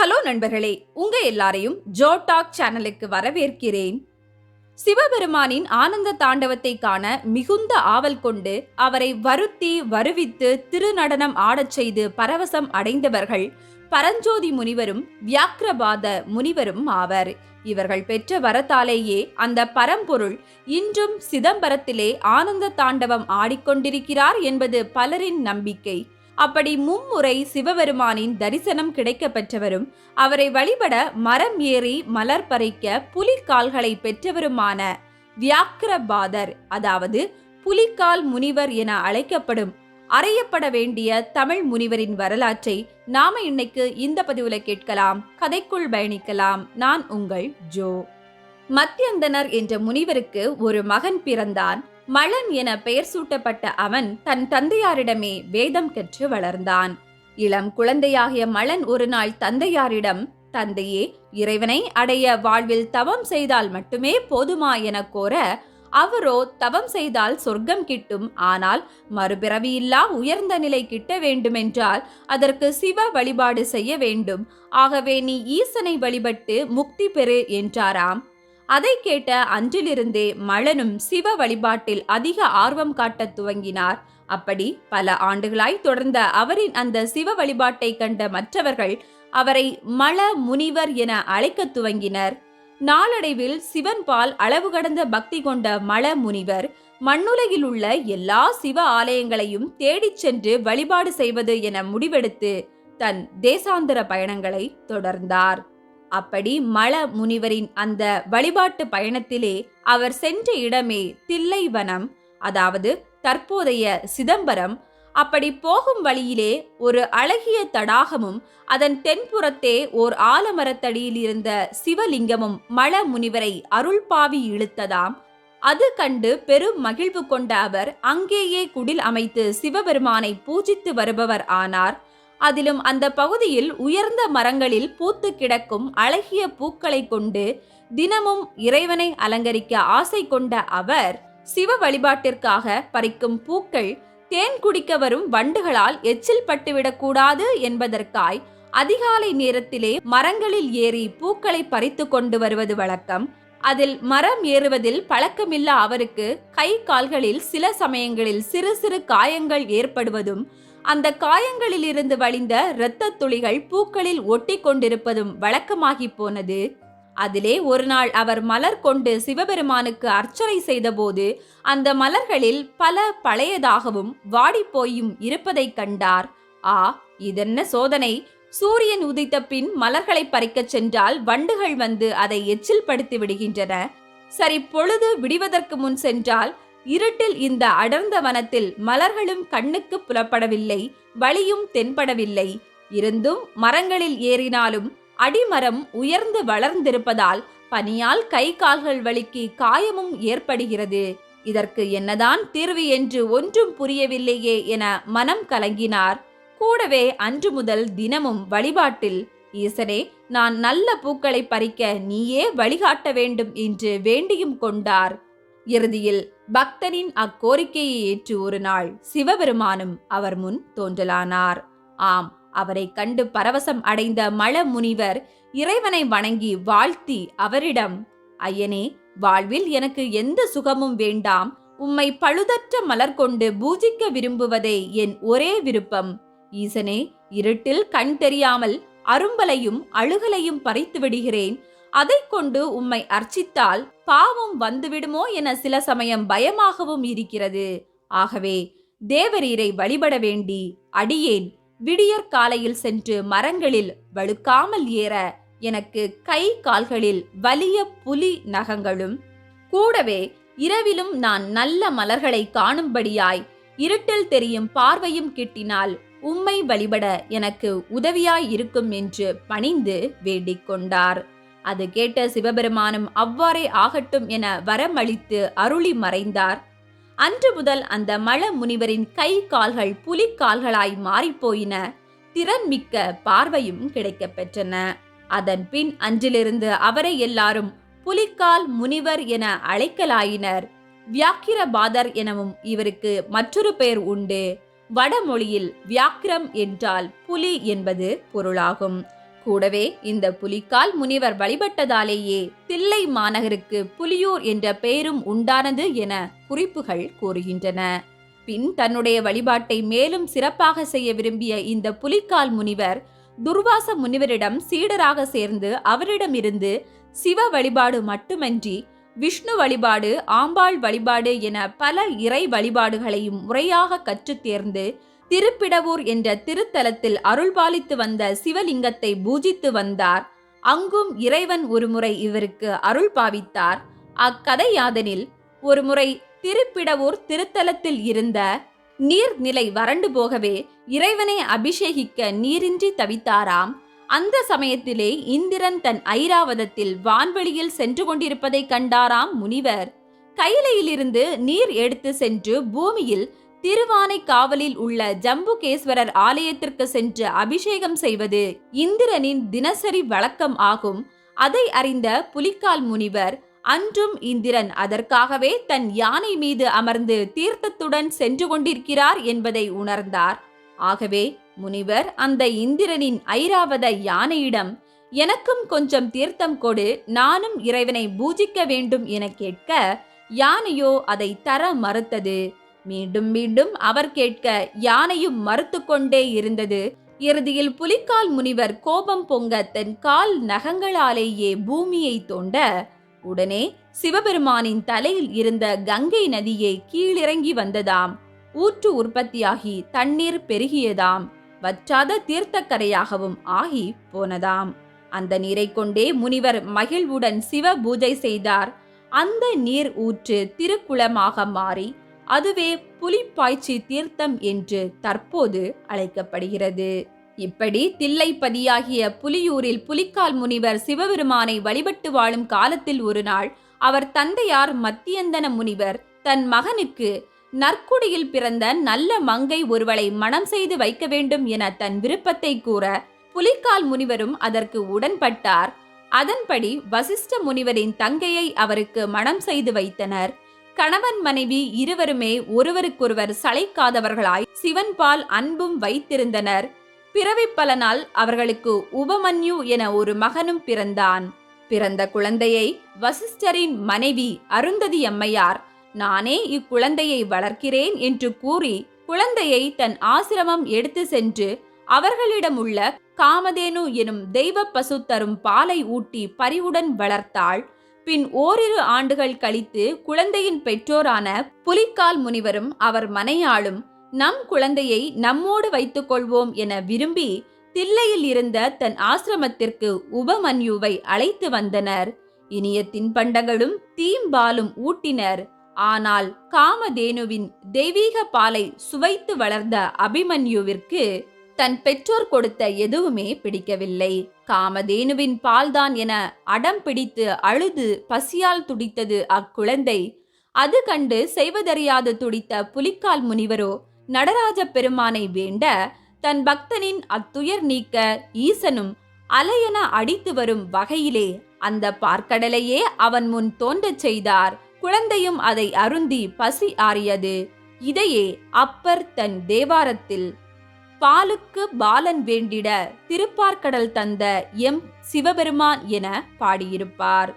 Hello நண்பர்களே உங்க எல்லாரையும் ஜோ டாக் சேனலுக்கு வரவேற்கிறேன். சிவபெருமானின் ஆனந்த தாண்டவத்தை காண மிகுந்த ஆவல் கொண்டு அவரை வருத்தி வருவித்து திருநடனம் ஆடச் செய்து பரவசம் அடைந்தவர்கள் பரஞ்சோதி முனிவரும் வியாக்கிரபாத முனிவரும் ஆவர். இவர்கள் பெற்ற வரத்தாலேயே அந்த பரம்பொருள் இன்றும் சிதம்பரத்திலே ஆனந்த தாண்டவம் ஆடிக்கொண்டிருக்கிறார் என்பது பலரின் நம்பிக்கை. அப்படி மும்முறை சிவபெருமானின் தரிசனம் கிடைக்க பெற்றவரும் அவரை வழிபட மரம் ஏறி மலர் பறிக்க புலிக்கால்களை பெற்றவருமான வியாக்கிரபாதர் அதாவது புலிக்கால் முனிவர் என அழைக்கப்படும் அறையப்பட வேண்டிய தமிழ் முனிவரின் வரலாற்றை நாம இன்னைக்கு இந்த பதிவுல கேட்கலாம். கதைக்குள் பயணிக்கலாம். நான் உங்கள் ஜோ. மத்தியந்தனர் என்ற முனிவருக்கு ஒரு மகன் பிறந்தான். மலன் என பெயர் சூட்டப்பட்ட அவன் தன் தந்தையாரிடமே வேதம் கற்று வளர்ந்தான். இளம் குழந்தையாகிய மலன் ஒரு நாள் தந்தையாரிடம் தந்தையே இறைவனை அடைய வாழ்வில் தவம் செய்தால் மட்டுமே போதுமா என கோர அவரோ தவம் செய்தால் சொர்க்கம் கிட்டும். ஆனால் மறுபிறவியில்லா உயர்ந்த நிலை கிட்ட வேண்டுமென்றால் அதற்கு சிவ வழிபாடு செய்ய வேண்டும். ஆகவே நீ ஈசனை வழிபட்டு முக்தி பெறு என்றாராம். அதை கேட்ட அன்றிலிருந்தே மலனும் சிவ வழிபாட்டில் அதிக ஆர்வம் காட்டத் துவங்கினார். அப்படி பல ஆண்டுகளாய் தொடர்ந்த அவரின் அந்த சிவ வழிபாட்டை கண்ட மற்றவர்கள் அவரை மல முனிவர் என அழைக்கத் துவங்கினர். நாளடைவில் சிவன்பால் அளவு கடந்த பக்தி கொண்ட மல முனிவர் மண்ணுலகில் உள்ள எல்லா சிவ ஆலயங்களையும் தேடிச் சென்று வழிபாடு செய்வது என முடிவெடுத்து தன் தேசாந்தர பயணங்களை தொடர்ந்தார். அப்படி மல முனிவரின் அந்த வழிபாட்டு பயணத்திலே அவர் சென்ற இடமே தில்லைவனம் அதாவது தற்போதைய சிதம்பரம். அப்படி போகும் வழியிலே ஒரு அழகிய தடாகமும் அதன் தென்புறத்தே ஓர் ஆலமரத்தடியில் இருந்த சிவலிங்கமும் மல முனிவரை அருள்பாவி இழுத்ததாம். அது கண்டு பெரும் மகிழ்வு கொண்ட அவர் அங்கேயே குடில் அமைத்து சிவபெருமானை பூஜித்து வருபவர் ஆனார். அதிலும் அந்த பகுதியில் உயர்ந்த மரங்களில் பூத்து கிடக்கும் அழகிய பூக்களை கொண்டு தினமும் இறைவனை அலங்கரிக்க ஆசை கொண்ட அவர் சிவ வழிபாட்டிற்காக பறிக்கும் பூக்கள் தேன் குடிக்க வரும் வண்டுகளால் எச்சில் பட்டுவிடக்கூடாது என்பதற்காய் அதிகாலை நேரத்திலே மரங்களில் ஏறி பூக்களை பறித்து கொண்டு வருவது வழக்கம். அதில் மரம் ஏறுவதில் பழக்கமில்லா அவருக்கு கை கால்களில் சில சமயங்களில் சிறு சிறு காயங்கள் ஏற்படுவதும் அந்த காயங்களில் இருந்து வழிந்த இரத்த துளிகள் பூக்களில் ஒட்டி கொண்டிருப்பதும் வழக்கமாகி போனது. அதிலே ஒரு நாள் அவர் மலர் கொண்டு சிவபெருமானுக்கு அர்ச்சனை செய்தபோது அந்த மலர்களில் பல பழையதாகவும் வாடிப்போயும் இருப்பதைக் கண்டார். ஆ இதென்ன சோதனை! சூரியன் உதித்த பின் மலர்களை பறிக்கச் சென்றால் வண்டுகள் வந்து அதை எச்சில் படுத்தி விடுகின்றன. சரி பொழுது விடுவதற்கு முன் சென்றால் இருட்டில் இந்த அடர்ந்த வனத்தில் மலர்களும் கண்ணுக்கு புலப்படவில்லை வழியும் தென்படவில்லை. இருந்தும் மரங்களில் ஏறினாலும் அடிமரம் உயர்ந்து வளர்ந்திருப்பதால் பனியால் கை கால்கள் வலிக்கு காயமும் ஏற்படுகிறது. இதற்கு என்னதான் தீர்வு என்று ஒன்றும் புரியவில்லையே என மனம் கலங்கினார். கூடவே அன்று முதல் தினமும் வழிபாட்டில் ஈசனே நான் நல்ல பூக்களை பறிக்க நீயே வழிகாட்ட வேண்டும் என்று வேண்டியும் கொண்டார். இறுதியில் பக்தனின் அக்கோரிக்கையை ஏற்று ஒரு நாள் சிவபெருமானும் அவர் முன் தோன்றலானார். ஆம் அவரை கண்டு பரவசம் அடைந்த மல முனிவர் இறைவனை வணங்கி வாழ்த்தி அவரிடம் ஐயனே வாழ்வில் எனக்கு எந்த சுகமும் வேண்டாம். உம்மை பழுதற்ற மலர் கொண்டு பூஜிக்க விரும்புவதே என் ஒரே விருப்பம். ஈசனே இருட்டில் கண் தெரியாமல் அரும்பலையும் அழுகலையும் பறித்து விடுகிறேன். அதைக் கொண்டு உம்மை அர்ச்சித்தால் பாவம் வந்துவிடுமோ என சில சமயம் பயமாகவும் இருக்கிறது. ஆகவே தேவரீரை வழிபட வேண்டி அடியேன் விடியற் காலையில் சென்று மரங்களில் வழுக்காமல் ஏற எனக்கு கை கால்களில் வலிய புலி நகங்களும் கூடவே இரவிலும் நான் நல்ல மலர்களை காணும்படியாய் இருட்டில் தெரியும் பார்வையும் கிட்டினால் உம்மை வழிபட எனக்கு உதவியாய் இருக்கும் என்று பணிந்து வேண்டிக் கொண்டார் அது கேட்ட சிவபெருமானும் அவ்வாறே ஆகட்டும் என வரமளித்து அருளி மறைந்தார். அன்று முதல் அந்த மல முனிவரின் கை கால்கள் புலிக்கால்களாய் மாறிப்போயின. திறன் மிக்க பார்வையும் கிடைக்கப் பெற்றன. அதன் பின் அன்றிலிருந்து அவரை எல்லாரும் புலிக்கால் முனிவர் என அழைக்கலாயினர். வியாக்கிரபாதர் எனவும் இவருக்கு மற்றொரு பெயர் உண்டு. வடமொழியில் வியாக்கிரம் என்றால் புலி என்பது பொருளாகும். கூடவே இந்த புலிக்கால் முனிவர் வழிபட்டதாலேயே தில்லை மாநகருக்கு புலியூர் என்ற பெயரும் உண்டானது என குறிப்புகள் கூறுகின்றன. பின் தன்னுடைய வழிபாட்டை மேலும் சிறப்பாக செய்ய விரும்பிய இந்த புலிக்கால் முனிவர் துர்வாச முனிவரிடம் சீடராக சேர்ந்து அவரிடமிருந்து சிவ வழிபாடு மட்டுமன்றி விஷ்ணு வழிபாடு ஆம்பாள் வழிபாடு என பல இறை வழிபாடுகளையும் முறையாக கற்றுத் தேர்ந்து திருப்பிடவூர் என்ற திருத்தலத்தில் அருள்பாலித்து வந்த சிவலிங்கத்தை பூஜித்து வந்தார். அங்கும் இறைவன் ஒருமுறை இவருக்கு அருள் பாவித்தார். அக்கதை யாதனில் ஒருமுறை திருப்பிடவூர் திருத்தலத்தில் இருந்த நீர்நிலை வறண்டு போகவே இறைவனை அபிஷேகிக்க நீரின்றி தவித்தாராம். அந்த சமயத்திலே இந்திரன் தன் ஐராவதத்தில் வான்வெளியில் சென்று கொண்டிருப்பதைக் கண்டாராம் முனிவர். கைலையிலிருந்து நீர் எடுத்து சென்று பூமியில் திருவானைக்காவலில் உள்ள ஜம்புகேஸ்வரர் ஆலயத்திற்கு சென்று அபிஷேகம் செய்வது இந்திரனின் தினசரி வழக்கம் ஆகும். அதை அறிந்த புலிக்கால் முனிவர் அன்றும் இந்திரன் அதற்காகவே தன் யானை மீது அமர்ந்து தீர்த்தத்துடன் சென்று கொண்டிருக்கிறார் என்பதை உணர்ந்தார். ஆகவே முனிவர் அந்த இந்திரனின் ஐராவத யானையிடம் எனக்கும் கொஞ்சம் தீர்த்தம் கொடு நானும் இறைவனை பூஜிக்க வேண்டும் என கேட்க யானையோ அதை தர மறுத்தது. மீண்டும் மீண்டும் அவர் கேட்க யானையும் மறுத்து கொண்டே இருந்தது. இறுதியில் புலிக்கால் முனிவர் கோபம் பொங்க தன் கால் நகங்களாலேயே பூமியை தோண்ட உடனே சிவபெருமானின் தலையில் இருந்த கங்கை நதியே கீழிறங்கி வந்ததாம். ஊற்று உற்பத்தியாகி தண்ணீர் பெருகியதாம். வற்றாத தீர்த்தக்கரையாகவும் ஆகி போனதாம். அந்த நீரை கொண்டே முனிவர் மகிழ்வுடன் சிவ பூஜை செய்தார். அந்த நீர் ஊற்று திருக்குளமாக மாறி அதுவே புலிப்பாய்ச்சி தீர்த்தம் என்று தற்போது அழைக்கப்படுகிறது. இப்படி தில்லைப்பதியாகிய புலியூரில் புலிக்கால் முனிவர் சிவபெருமானை வழிபட்டு வாழும் காலத்தில் ஒரு நாள் அவர் தந்தையார் மத்தியந்தன முனிவர் தன் மகனுக்கு நற்குடியில் பிறந்த நல்ல மங்கை ஒருவளை மணம் செய்து வைக்க வேண்டும் என தன் விருப்பத்தை கூற புலிக்கால் முனிவரும் அதற்கு உடன்பட்டார். அதன்படி வசிஷ்ட முனிவரின் தங்கையை அவருக்கு மணம் செய்து வைத்தனர். கணவன் மனைவி இருவருமே ஒருவருக்கொருவர் சளைக்காதவர்களாய் சிவன்பால் அன்பும் வைத்திருந்தனர். பிறவி பலனால் அவர்களுக்கு உபமன்யு என ஒரு மகனும் பிறந்தான். பிறந்த குழந்தையை வசிஷ்டரின் மனைவி அருந்ததி அம்மையார் நானே இக்குழந்தையை வளர்க்கிறேன் என்று கூறி குழந்தையை தன் ஆசிரமம் எடுத்து சென்று அவர்களிடம் உள்ள காமதேனு எனும் தெய்வ பசு தரும் பாலை ஊட்டி பரிவுடன் வளர்த்தாள். பின் ஓரிரு ஆண்டுகள் கழித்து குழந்தையின் பெற்றோரான புலிக்கால் முனிவரும் அவர் மனையாளும் நம் குழந்தையை நம்மோடு வைத்துக் கொள்வோம் என விரும்பி தில்லையில் இருந்த தன் ஆசிரமத்திற்கு உபமன்யுவை அழைத்து வந்தனர். இனிய தின்பண்டங்களும் தீம்பாலும் ஊட்டினர். ஆனால் காமதேனுவின் தெய்வீக பாலை சுவைத்து வளர்ந்த அபிமன்யுவிற்கு தன் பெற்றோர் கொடுத்த எதுவுமே பிடிக்கவில்லை. காமதேனுவின் பால்தான் என அடம் பிடித்து அழுது பசியால் துடித்தது அக்குழந்தை. அது கண்டு செய்வதறியாது துடித்த புலிக்கால் முனிவரோ நடராஜ பெருமானை வேண்ட தன் பக்தனின் அத்துயர் நீக்க ஈசனும் அலையென அடித்து வரும் வகையிலே அந்த பார்க்கடலையே அவன் முன் தோன்றச் செய்தார். குழந்தையும் அதை அருந்தி பசி ஆறியது. இதையே அப்பர் தன் தேவாரத்தில் பாலுக்கு பாலன் வேண்டிட திருப்பார்க்கடல் தந்த எம் சிவபெருமான் என பாடியிருப்பார்.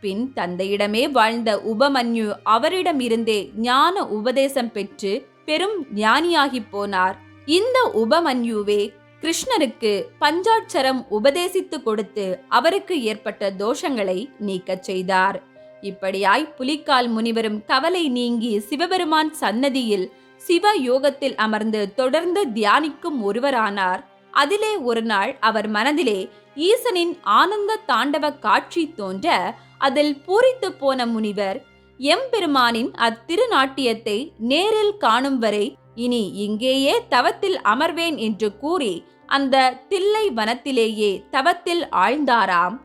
பின் தந்தையிடமே வாழ்ந்த உபமன்யு அவரிடமிருந்தே ஞான உபதேசம் பெற்று பெரும் ஞானியாகி போனார். இந்த உபமன்யுவே கிருஷ்ணருக்கு பஞ்சாட்சரம் உபதேசித்து கொடுத்து அவருக்கு ஏற்பட்ட தோஷங்களை நீக்கச் செய்தார். இப்படியாய் புலிக்கால் முனிவரும் கவலை நீங்கி சிவபெருமான் சன்னதியில் சிவ யோகத்தில் அமர்ந்து தொடர்ந்து தியானிக்கும் ஒருவரானார். அதிலே ஒரு நாள் அவர் மனதிலே ஈசனின் ஆனந்த தாண்டவ காட்சி தோன்ற அதில் பூரித்து போன முனிவர் எம்பெருமானின் அத்திருநாட்டியத்தை நேரில் காணும் வரை இனி இங்கேயே தவத்தில் அமர்வேன் என்று கூறி அந்த தில்லை வனத்திலேயே தவத்தில் ஆழ்ந்தாராம்.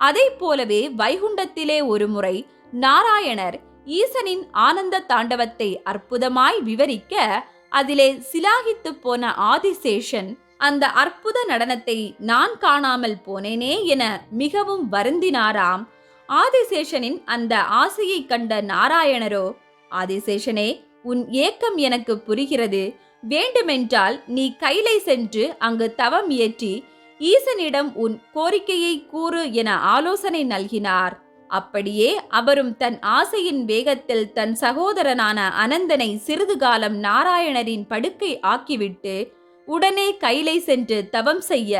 அதை போலவே வைகுண்டத்திலே ஒருமுறை நாராயணர் ஈசனின் ஆனந்த தாண்டவத்தை அற்புதமாய் விவரிக்க அதிலே சிலாகித்து போன ஆதிசேஷன் அந்த அற்புத நடனத்தை நான் காணாமல் போனேனே என மிகவும் வருந்தினாராம். ஆதிசேஷனின் அந்த ஆசையை கண்ட நாராயணரோ ஆதிசேஷனே உன் ஏக்கம் எனக்கு புரிகிறது. வேண்டுமென்றால் நீ கைலை சென்று அங்கு தவம் இயற்றி ஈசனிடம் உன் கோரிக்கையை கூறு என ஆலோசனை நல்கினார். அப்படியே அவரும் தன் ஆசையின் வேகத்தில் தன் சகோதரனான அனந்தனை சிறிது காலம் நாராயணரின் படுக்கை ஆக்கிவிட்டு உடனே கைலை சென்று தவம் செய்ய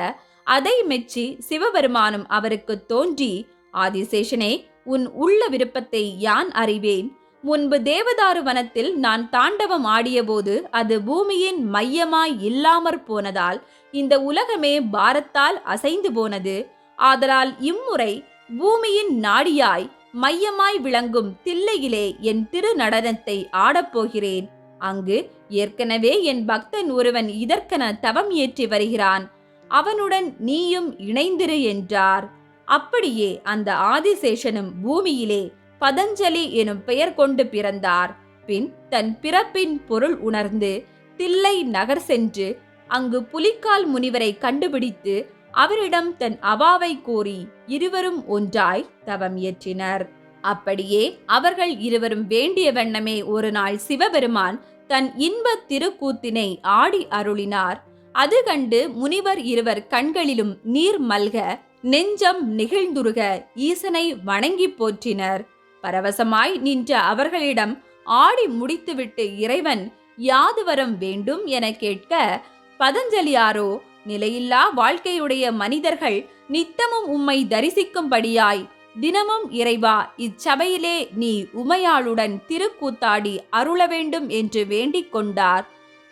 அதை மெச்சி சிவபெருமானும் அவருக்கு தோன்றி ஆதிசேஷனே உன் உள்ள விருப்பத்தை யான் அறிவேன்? முன்பு தேவதாரு வனத்தில் நான் தாண்டவம் ஆடியபோது அது பூமியின் மையமாய் இல்லாமற் போனதால் இந்த உலகமே பாரத்தால் அசைந்து போனது. ஆதலால் இம்முறை பூமியின் நாடியாய் மையமாய் விளங்கும் தில்லையிலே என் திருநடனத்தை ஆடப்போகிறேன். அங்கு ஏற்கனவே என் பக்தன் ஒருவன் இதற்கென தவம் ஏற்றி வருகிறான். அவனுடன் நீயும் இணைந்திரு என்றார். அப்படியே அந்த ஆதிசேஷனும் பூமியிலே பதஞ்சலி எனும் பெயர் கொண்டு பிறந்தார். பின் தன் பிறப்பின் பொருள் உணர்ந்து தில்லை நகர் சென்று அங்கு புலிக்கால் முனிவரை கண்டுபிடித்து அவரிடம் தன் அவாவை கூறி இருவரும் ஒன்றாய் தவம் இயற்றினர் அப்படியே அவர்கள் இருவரும் வேண்டிய வண்ணமே ஒரு நாள் சிவபெருமான் தன் இன்ப திருக்கூத்தினை ஆடி அருளினார். அது கண்டு முனிவர் இருவர் கண்களிலும் நீர் மல்க நெஞ்சம் நெகிழ்ந்துருக ஈசனை வணங்கி போற்றினர். பரவசமாய் நின்ற அவர்களிடம் ஆடி முடித்துவிட்டு இறைவன் யாது வரம் வேண்டும் என கேட்க பதஞ்சலியாரோ நிலையில்லா வாழ்க்கையுடைய மனிதர்கள் நித்தமும் உம்மை தரிசிக்கும்படியாய் தினமும் இறைவா இச்சபையிலே நீ உமையாளுடன் திருக்கூத்தாடி அருள வேண்டும் என்று வேண்டிக் கொண்டார்.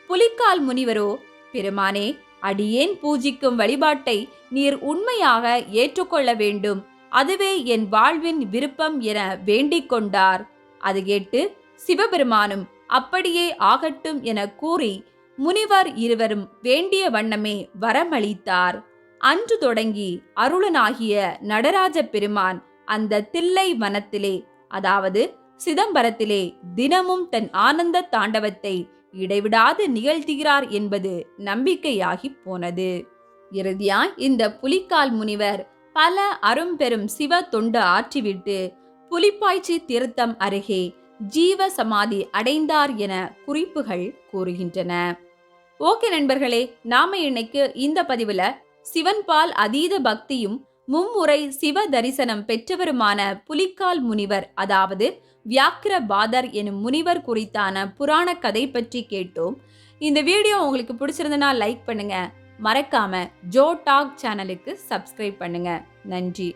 புலிக்கால் முனிவரோ பெருமானே அடியேன் பூஜிக்கும் வழிபாட்டை நீர் உண்மையாக ஏற்றுக்கொள்ள வேண்டும். அதுவே என் வாழ்வின் விருப்பம் என வேண்டிக் கொண்டார். அது கேட்டு சிவபெருமானும் அப்படியே ஆகட்டும் என கூறி முனிவர் இருவரும் வேண்டிய வண்ணமே வரமளித்தார். அன்று தொடங்கி அருளனாகிய நடராஜ பெருமான் அந்த தில்லை வனத்திலே அதாவது சிதம்பரத்திலே தினமும் தன் ஆனந்த தாண்டவத்தை இடைவிடாது நிகழ்த்துகிறார் என்பது நம்பிக்கையாகி போனது. இறுதியாய் இந்த புலிக்கால் முனிவர் பல அரும்பெரும் சிவ தொண்டு ஆற்றிவிட்டு புலிப்பாய்ச்சி திருத்தம் அருகே ஜீவ சமாதி அடைந்தார் என குறிப்புகள் கூறுகின்றன. ஓகே நண்பர்களே நாம இன்னைக்கு இந்த பதிவுல சிவன்பால் அதீத பக்தியும் மும்முறை சிவ தரிசனம் பெற்றவருமான புலிக்கால் முனிவர் அதாவது வியாக்கிர பாதர் எனும் முனிவர் குறித்தான புராண கதை பற்றி கேட்டோம். இந்த வீடியோ உங்களுக்கு பிடிச்சிருந்தனா லைக் பண்ணுங்க. மறக்காம ஜோ டாக் சேனலுக்கு சப்ஸ்கிரைப் பண்ணுங்க. நன்றி.